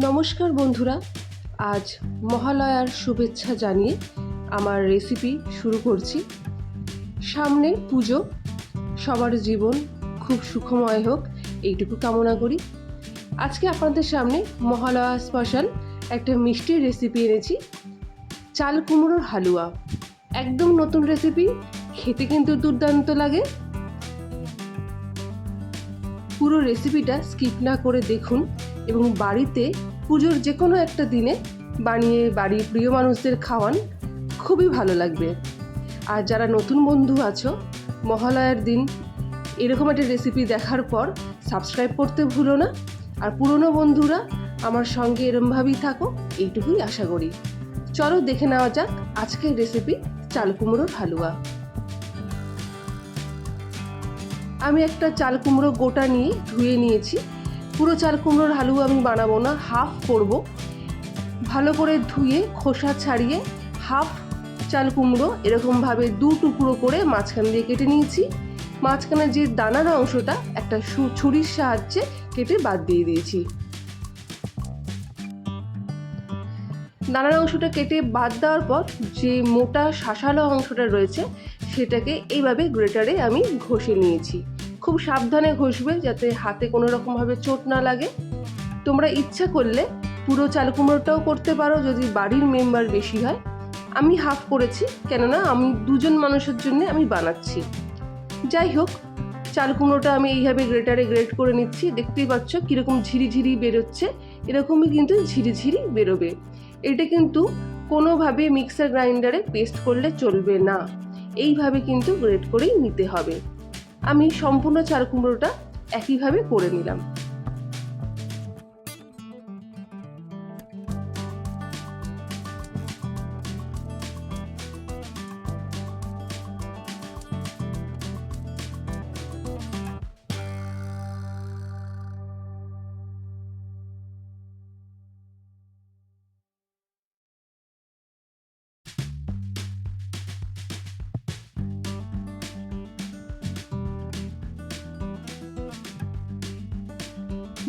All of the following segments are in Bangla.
নমস্কার বন্ধুরা। আজ মহালয়ার শুভেচ্ছা জানিয়ে আমার রেসিপি শুরু করছি। সামনে পুজো, সবার জীবন খুব সুখময় হোক, এইটুকু কামনা করি। আজকে আপনাদের সামনে মহালয়া স্পেশাল একটা মিষ্টির রেসিপি এনেছি, চাল কুমড়োর হালুয়া। একদম নতুন রেসিপি খেতে কিন্তু দুর্দান্ত লাগে। পুরো রেসিপিটা স্কিপ না করে দেখুন। এবং বাড়িতে পুজোর যে কোনো একটা দিনে বানিয়ে বাড়ির প্রিয় মানুষদের খাওয়ান খুবই ভালো লাগবে। আর যারা নতুন বন্ধু আছো, মহালয়ার দিন এরকম একটা রেসিপি দেখার পর সাবস্ক্রাইব করতে ভুলো না। আর পুরনো বন্ধুরা আমার সঙ্গে এরমভাবেই থাকো, এইটুকুই আশা করি। চলো দেখে নেওয়া যাক আজকের রেসিপি চাল কুমড়োর হালুয়া। আমি একটা চাল কুমড়ো গোটা নিয়ে ধুয়ে নিয়েছি। পুরো চাল কুমড়োর হালুয়া আমি বানাবো না হাফ করব। ভালো করে ধুয়ে, খোসা ছাড়িয়ে হাফ চাল কুমড়ো এরকমভাবে দু টুকরো করে মাঝখান দিয়ে কেটে নিয়েছি। মাঝখানে যে দানার অংশটা, একটা ছুরির সাহায্যে কেটে বাদ দিয়ে দিয়েছি। দানার অংশটা কেটে বাদ দেওয়ার পর যে মোটা শাঁসালো অংশটা রয়েছে, সেটাকে এইভাবে গ্রেটারে আমি ঘষে নিয়েছি। খুব সাবধানে ঘষবে যাতে হাতে কোনো রকমভাবে চোট না লাগে। তোমরা ইচ্ছা করলে পুরো চাল কুমড়োটাও করতে পারো যদি বাড়ির মেম্বার বেশি হয়। আমি হাফ করেছি, কেননা আমি দুজন মানুষের জন্য আমি বানাচ্ছি। যাই হোক চাল কুমড়োটা আমি এইভাবে গ্রেটারে গ্রেট করে নিচ্ছি। দেখতেই পাচ্ছ কীরকম ঝিরিঝিরি বেরোচ্ছে, এরকমই কিন্তু ঝিরিঝিরি বেরোবে। এটা কিন্তু কোনোভাবে মিক্সার গ্রাইন্ডারে পেস্ট করলে চলবে না। এইভাবে কিন্তু গ্রেট করেই নিতে হবে। আমি সম্পূর্ণ চারকুমড়োটা একইভাবে করে নিলাম।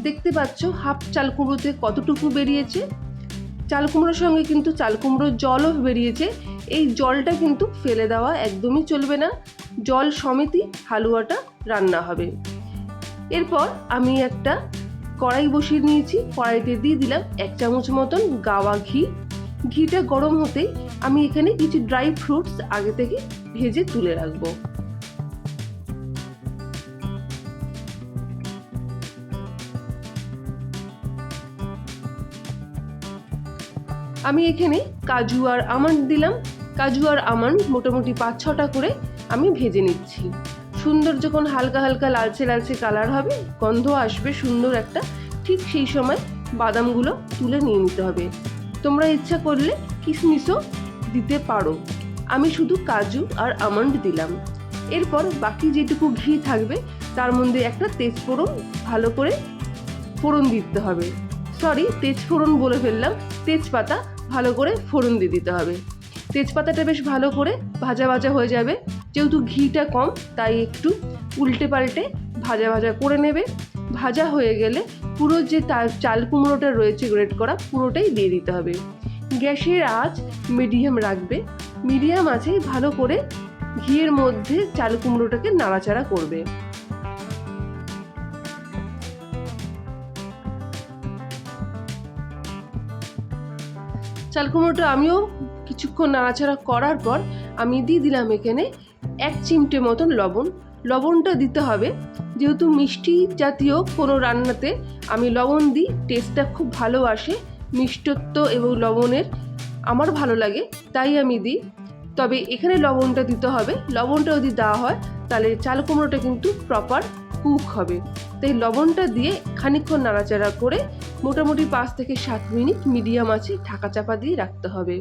দেখতে পাচ্ছ হাফ চাল কুমড়োতে কতটুকু বেরিয়েছে। চাল কুমড়োর সঙ্গে কিন্তু চাল কুমড়োর জলও বেরিয়েছে। এই জলটা কিন্তু ফেলে দেওয়া একদমই চলবে না। জল সমেতই হালুয়াটা রান্না হবে। এরপর আমি একটা কড়াই বসিয়ে নিয়েছি। কড়াইতে দিয়ে দিলাম এক চামচ মতন গাওয়া ঘি। ঘিটা গরম হতেই আমি এখানে কিছু ড্রাই ফ্রুটস আগে থেকে ভেজে তুলে রাখব। আমি এখানে কাজু আর আমন্ড দিলাম। কাজু আর আমন্ড মোটামুটি পাঁচ ছটা করে আমি ভেজে নিচ্ছি। সুন্দর যখন হালকা হালকা লালচে লালচে কালার হবে, গন্ধ আসবে সুন্দর একটা, ঠিক সেই সময় বাদামগুলো তুলে নিয়ে নিতে হবে। তোমরা ইচ্ছা করলে কিশমিশও দিতে পারো। আমি শুধু কাজু আর আমন্ড দিলাম। এরপর বাকি যেটুকু ঘি থাকবে, তার মধ্যে একটা তেজফোড়ন ভালো করে ফোড়ন দিতে হবে। সরি, তেজফোড়ন বলে ফেললাম, তেজপাতা ভালো করে ফোড়ন দিয়ে দিতে হবে। তেজপাতাটা বেশ ভালো করে ভাজা ভাজা হয়ে যাবে। যেহেতু ঘিটা কম, তাই একটু উল্টে পাল্টে ভাজা ভাজা করে নেবে। ভাজা হয়ে গেলে পুরো যে চাল কুমড়োটা রয়েছে গ্রেট করা, পুরোটাই দিয়ে দিতে হবে। গ্যাসের আঁচ মিডিয়াম রাখবে। মিডিয়াম আঁচেই ভালো করে ঘিয়ের মধ্যে চাল কুমড়োটাকে নাড়াচাড়া করবে। চাল কুমড়োটা আমিও কিছুক্ষণ নাড়াচাড়া করার পর আমি দিয়ে দিলাম এখানে এক চিমটে মতন লবণ। লবণটা দিতে হবে। যেহেতু মিষ্টি জাতীয় কোনো রান্নাতে আমি লবণ দিই টেস্টটা খুব ভালো আসে। মিষ্টত্ব এবং লবণের আমার ভালো লাগে, তাই আমি দিই। তবে এখানে লবণটা দিতে হবে। লবণটা যদি দেওয়া হয়, তাহলে চাল কুমড়োটা কিন্তু প্রপার কুক হবে। তাই লবণটা দিয়ে খানিকক্ষণ নাড়াচাড়া করে মোটামুটি পাঁচ থেকে সাত মিনিট মিডিয়াম আছে ঢাকা চাপা দিয়ে রাখতে হবে।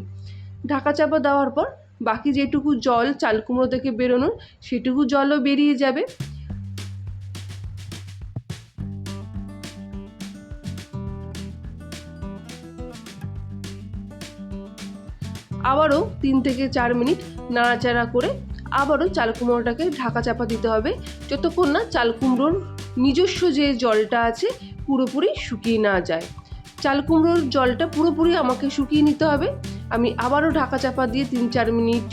ঢাকা চাপা দেওয়ার পর বাকি যেটুকু জল, চাল কুমড়ো থেকে বেরোনোর সেটুকু জলও বেরিয়ে যাবে। আবারও তিন থেকে চার মিনিট নাড়াচাড়া করে আবারও চাল কুমড়োটাকে ঢাকা চাপা দিতে হবে। যতক্ষণ না চাল কুমড়োর নিজস্ব যে জলটা আছে পুরোপুরি শুকিয়ে না যায়। চাল কুমড়োর জলটা পুরোপুরি আমাকে শুকিয়ে নিতে হবে। আমি আবারও ঢাকা চাপা দিয়ে তিন চার মিনিট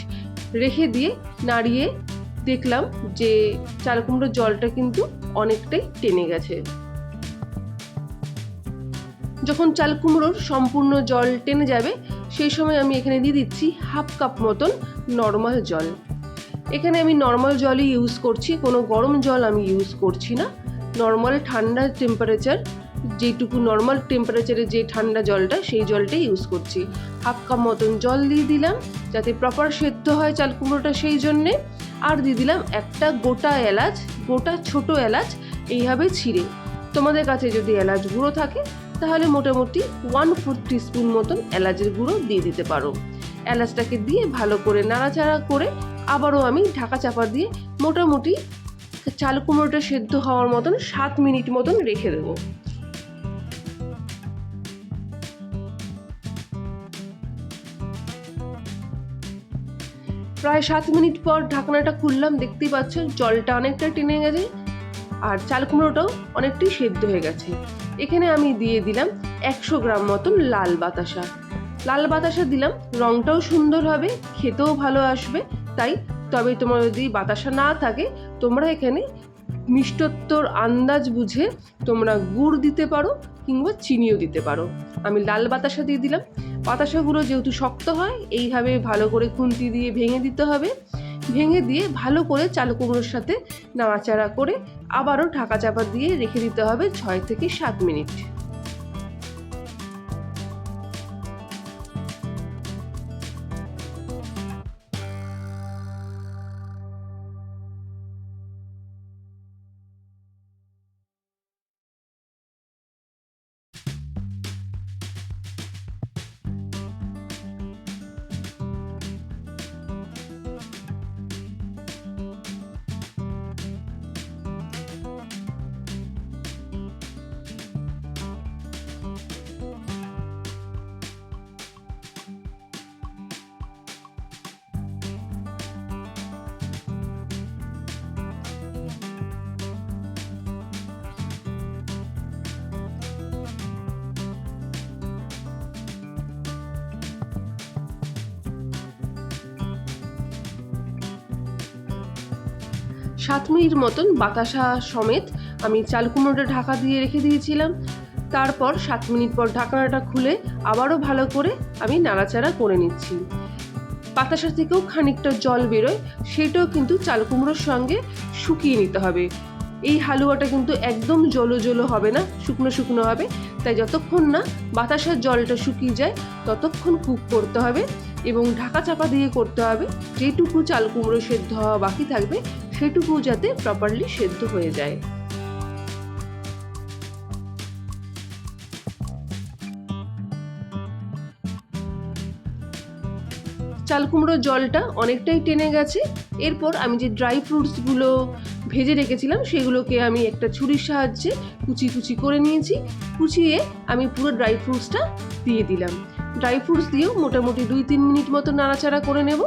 রেখে দিয়ে নাড়িয়ে দেখলাম যে চাল কুমড়োর জলটা কিন্তু অনেকটাই টেনে গেছে। যখন চাল কুমড়োর সম্পূর্ণ জল টেনে যাবে, সেই সময় আমি এখানে দিয়ে দিচ্ছি হাফ কাপ মতন নর্মাল জল। এখানে আমি নর্মাল জলই ইউজ করছি, কোনো গরম জল আমি ইউজ করছি না। নর্মাল ঠান্ডা টেম্পারেচার যেটুকু নর্মাল টেম্পারেচারে যে ঠান্ডা জলটা, সেই জলটাই ইউজ করছি। হাফ কাপ মতন জল দিয়ে দিলাম, যাতে প্রপার সেদ্ধ হয় চাল কুমড়োটা সেই জন্যে। আর দিয়ে দিলাম একটা গোটা এলাচ, গোটা ছোট এলাচ, এইভাবে ছিঁড়ে। তোমাদের কাছে যদি এলাচ গুঁড়ো থাকে, তাহলে মোটামুটি ওয়ান ফোর টিস্পুন মতন এলাচের গুঁড়ো দিয়ে দিতে পারো। এলাচটাকে দিয়ে ভালো করে নাড়াচাড়া করে আবারও আমি ঢাকা চাপা দিয়ে মোটামুটি চাল কুমড়োটা সেদ্ধ হওয়ার মতন সাত মিনিট মতন রেখে দেবো। প্রায় সাত মিনিট পর ঢাকনাটা খুললাম, দেখতেই পাচ্ছ জলটা অনেকটা টেনে গেছে আর চাল কুমড়োটাও অনেকটাই সেদ্ধ হয়ে গেছে। এখানে আমি দিয়ে দিলাম একশো গ্রাম মতন লাল বাতাসা। লাল বাতাসা দিলাম, রংটাও সুন্দর হবে, খেতেও ভালো আসবে তাই, তবে তোমার যদি বাতাসা না থাকে, তোমরা এখানে মিষ্টত্বর আন্দাজ বুঝে তোমরা গুড় দিতে পারো কিংবা চিনিও দিতে পারো। আমি লাল বাতাসা দিয়ে দিলাম। বাতাসাগুলো যেহেতু শক্ত হয়, এইভাবে ভালো করে খুন্তি দিয়ে ভেঙে দিতে হবে। ভেঙে দিয়ে ভালো করে চাল কুমড়োর সাথে নাড়াচাড়া করে আবারও ঢাকা চাপা দিয়ে রেখে দিতে হবে ছয় থেকে সাত মিনিট। সাত মিনিট মতন বাতাসা সমেত আমি চাল কুমড়োটা ঢাকা দিয়ে রেখে দিয়েছিলাম। তারপর সাত মিনিট পর ঢাকনাটা খুলে আবারও ভালো করে আমি নাড়াচাড়া করে নিচ্ছি। বাতাসা থেকেও খানিকটা জল বেরোয়, সেটাও কিন্তু চাল কুমড়োর সঙ্গে শুকিয়ে নিতে হবে। এই হালুয়াটা কিন্তু একদম জলো জলো হবে না, শুকনো শুকনো হবে। তাই যতক্ষণ না বাতাসার জলটা শুকিয়ে যায়, ততক্ষণ কুক করতে হবে এবং ঢাকা চাপা দিয়ে করতে হবে। যেটুকু চাল কুমড়ো সেদ্ধ হওয়া বাকি থাকবে সেটুকু যাতে প্রপারলি সেদ্ধ হয়ে যায়। চাল কুমড়োর জলটা অনেকটাই টেনে গেছে। এরপর আমি যে ড্রাই ফ্রুটসগুলো ভেজে রেখেছিলাম, সেগুলোকে আমি একটা ছুরির সাহায্যে কুচি কুচি করে নিয়েছি। কুচিয়ে আমি পুরো ড্রাই ফ্রুটসটা দিয়ে দিলাম। ড্রাই ফ্রুটস দিয়েও মোটামুটি দুই তিন মিনিট মতো নাড়াচাড়া করে নেব।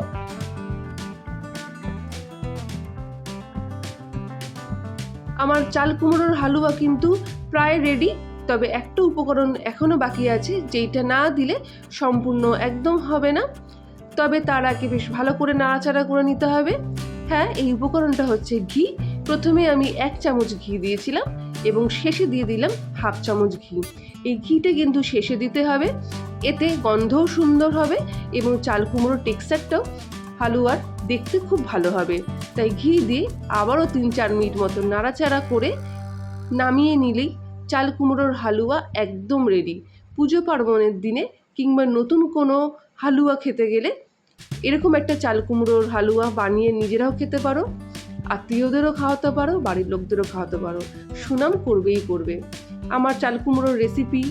আমার চাল কুমড়োর হালুয়া কিন্তু প্রায় রেডি তবে একটা উপকরণ এখনও বাকি আছে, যেইটা না দিলে সম্পূর্ণ একদম হবে না। তবে তার আগে বেশ ভালো করে নাড়াচাড়া করে নিতে হবে। হ্যাঁ এই উপকরণটা হচ্ছে ঘি। প্রথমে আমি এক চামচ ঘি দিয়েছিলাম এবং শেষে দিয়ে দিলাম হাফ চামচ ঘি। এই ঘিটা কিন্তু শেষে দিতে হবে। এতে গন্ধও সুন্দর হবে এবং চাল কুমড়োর টেক্সচারটাও হালুয়ার দেখতে খুব ভালো হবে। তাই ঘি দিয়ে আবারও তিন চার মিনিট মতো নাড়াচাড়া করে নামিয়ে নিলেই চাল কুমড়োর হালুয়া একদম রেডি পুজো পার্বণের দিনে কিংবা নতুন কোনো হালুয়া খেতে গেলে এরকম একটা চাল কুমড়োর হালুয়া বানিয়ে নিজেরাও খেতে পারো, আত্মীয়দেরও খাওয়াতে পারো, বাড়ির লোকদেরও খাওয়াতে পারো। সুনাম করবেই করবে। আমার চাল কুমড়োর রেসিপি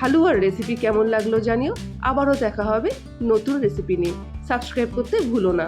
হালুয়ার রেসিপি কেমন লাগল জানিও। আবারও দেখা হবে নতুন রেসিপি নিয়ে। সাবস্ক্রাইব করতে ভুলো না।